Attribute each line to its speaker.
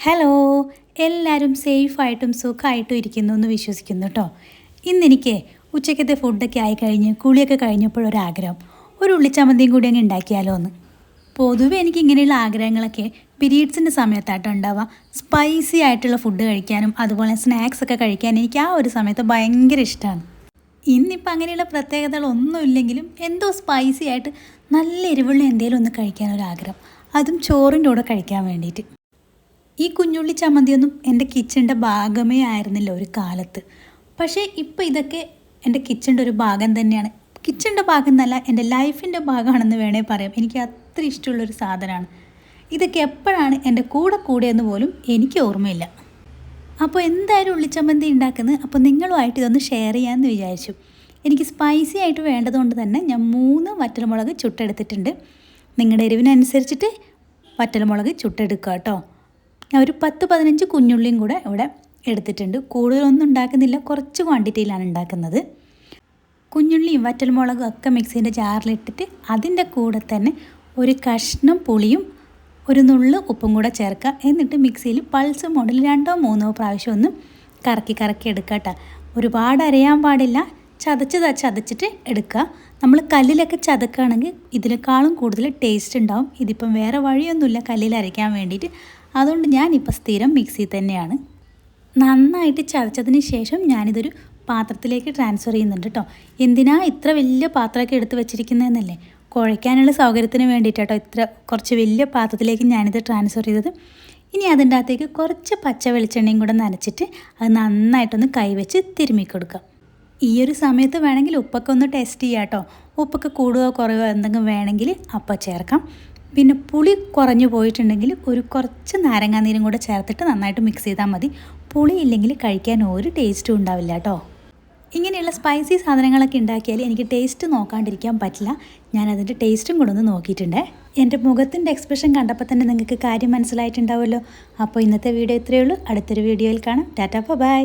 Speaker 1: Hello എല്ലാവരും സേഫായിട്ടും സുഖമായിട്ടും ഇരിക്കുന്നു എന്ന് വിശ്വസിക്കുന്നു കേട്ടോ ഇന്നെനിക്ക് ഉച്ചക്കത്തെ ഫുഡൊക്കെ ആയി കഴിഞ്ഞ് കുളിയൊക്കെ കഴിഞ്ഞപ്പോഴൊരാഗ്രഹം ഒരു ഉള്ളിച്ചമ്മന്തിയും കൂടി അങ്ങ് ഉണ്ടാക്കിയാലോ എന്ന്. പൊതുവെ എനിക്ക് ഇങ്ങനെയുള്ള ആഗ്രഹങ്ങളൊക്കെ പീരീഡ്സിന്റെ സമയത്തായിട്ട് ഉണ്ടാവുക. സ്പൈസി ആയിട്ടുള്ള ഫുഡ് കഴിക്കാനും അതുപോലെ സ്നാക്സ് ഒക്കെ കഴിക്കാനും എനിക്ക് ആ ഒരു സമയത്ത് ഭയങ്കര ഇഷ്ടമാണ്. ഇന്നിപ്പോൾ അങ്ങനെയുള്ള പ്രത്യേകതകളൊന്നും ഇല്ലെങ്കിലും എന്തോ സ്പൈസി ആയിട്ട് നല്ല എരിവുള്ള എന്തെങ്കിലും ഒന്ന് കഴിക്കാനൊരാഗ്രഹം അതും ചോറിന്റെ കൂടെ കഴിക്കാൻ വേണ്ടിയിട്ട്. ഈ കുഞ്ഞുള്ളി ചമ്മന്തിയൊന്നും എന്റെ കിച്ചന്റെ ഭാഗമേ ആയിരുന്നില്ല ഒരു കാലത്ത്. പക്ഷേ ഇപ്പോൾ ഇതൊക്കെ എന്റെ കിച്ചന്റെ ഒരു ഭാഗം തന്നെയാണ്. കിച്ചന്റെ ഭാഗം എന്നല്ല എന്റെ ലൈഫിന്റെ ഭാഗമാണെന്ന് വേണേൽ പറയാം. എനിക്ക് അത്ര ഇഷ്ടമുള്ളൊരു സാധനമാണ്. ഇതൊക്കെ എപ്പോഴാണ് എന്റെ കൂടെ കൂടെയെന്ന് പോലും എനിക്ക് ഓർമ്മയില്ല. അപ്പോൾ എന്തായാലും ഉള്ളിച്ചമ്മന്തി ഉണ്ടാക്കുന്നത് അപ്പോൾ നിങ്ങളുമായിട്ട് ഇതൊന്ന് ഷെയർ ചെയ്യാമെന്ന് വിചാരിച്ചു. എനിക്ക് സ്പൈസി ആയിട്ട് വേണ്ടതുകൊണ്ട് തന്നെ ഞാൻ മൂന്ന് വറ്റൽമുളക് ചുട്ടെടുത്തിട്ടുണ്ട്. നിങ്ങളുടെ എരിവിനനുസരിച്ചിട്ട് വറ്റൽമുളക് ചുട്ടെടുക്കുക കേട്ടോ. ഞാൻ ഒരു പത്ത് പതിനഞ്ച് കുഞ്ഞുള്ളിയും കൂടെ ഇവിടെ എടുത്തിട്ടുണ്ട്. കൂടുതലൊന്നും ഉണ്ടാക്കുന്നില്ല. കുറച്ച് ക്വാണ്ടിറ്റിയിലാണ് ഉണ്ടാക്കുന്നത്. കുഞ്ഞുള്ളിയും വറ്റൽമുളകും ഒക്കെ മിക്സീന്റെ ജാറിലിട്ടിട്ട് അതിന്റെ കൂടെ തന്നെ ഒരു കഷ്ണം പുളിയും ഒരു നുള്ള് ഉപ്പും കൂടെ ചേർക്കുക. എന്നിട്ട് മിക്സിയിൽ പൾസ് മോഡിൽ രണ്ടോ മൂന്നോ പ്രാവശ്യം ഒന്ന് കറക്കി കറക്കി എടുക്കുക കേട്ടോ ഒരുപാട് അരയാൻ പാടില്ല. ചതച്ച് ചതച്ചിട്ട് എടുക്കുക. നമ്മൾ കല്ലിലൊക്കെ ചതക്കുകയാണെങ്കിൽ ഇതിനേക്കാളും കൂടുതൽ ടേസ്റ്റ് ഉണ്ടാവും. ഇതിപ്പം വേറെ വഴിയൊന്നുമില്ല കല്ലിൽ അരയ്ക്കാൻ വേണ്ടിയിട്ട്. അതുകൊണ്ട് ഞാനിപ്പോൾ സ്ഥിരം മിക്സി തന്നെയാണ്. നന്നായിട്ട് ചതച്ചതിന് ശേഷം ഞാനിതൊരു പാത്രത്തിലേക്ക് ട്രാൻസ്ഫർ ചെയ്യുന്നുണ്ട് കേട്ടോ എന്തിനാ ഇത്ര വലിയ പാത്രമൊക്കെ എടുത്ത് വെച്ചിരിക്കുന്നതെന്നല്ലേ? കുഴയ്ക്കാനുള്ള സൗകര്യത്തിന് വേണ്ടിയിട്ട് ഇത്ര കുറച്ച് വലിയ പാത്രത്തിലേക്ക് ഞാനിത് ട്രാൻസ്ഫർ ചെയ്തത്. ഇനി അതിന്റെ അകത്തേക്ക് കുറച്ച് പച്ച വെളിച്ചെണ്ണയും കൂടെ നനച്ചിട്ട് അത് നന്നായിട്ടൊന്ന് കൈവച്ച് തിരുമ്മി കൊടുക്കുക ഈ ഒരു സമയത്ത് വേണമെങ്കിൽ ഉപ്പൊക്കെ ഒന്ന് ടേസ്റ്റ് ചെയ്യാം കേട്ടോ ഉപ്പൊക്കെ കൂടുകയോ കുറയോ എന്തെങ്കിലും വേണമെങ്കിൽ അപ്പം ചേർക്കാം. പിന്നെ പുളി കുറഞ്ഞു പോയിട്ടുണ്ടെങ്കിൽ ഒരു കുറച്ച് നാരങ്ങാനീരും കൂടെ ചേർത്തിട്ട് നന്നായിട്ട് മിക്സ് ചെയ്താൽ മതി. പുളി ഇല്ലെങ്കിൽ കഴിക്കാൻ ഒരു ടേസ്റ്റും ഉണ്ടാവില്ല കേട്ടോ ഇങ്ങനെയുള്ള സ്പൈസി സാധനങ്ങളൊക്കെ ഉണ്ടാക്കിയാൽ എനിക്ക് ടേസ്റ്റ് നോക്കാണ്ടിരിക്കാൻ പറ്റില്ല. ഞാൻ അതിന്റെ ടേസ്റ്റും കൂടെ ഒന്ന് നോക്കിയിട്ടുണ്ട്. എന്റെ മുഖത്തിന്റെ എക്സ്പ്രഷൻ കണ്ടപ്പോൾ തന്നെ നിങ്ങൾക്ക് കാര്യം മനസ്സിലായിട്ടുണ്ടാവുമല്ലോ. അപ്പോൾ ഇന്നത്തെ വീഡിയോ ഇത്രയേ ഉള്ളൂ. അടുത്തൊരു വീഡിയോയിൽ കാണാം. Tata bye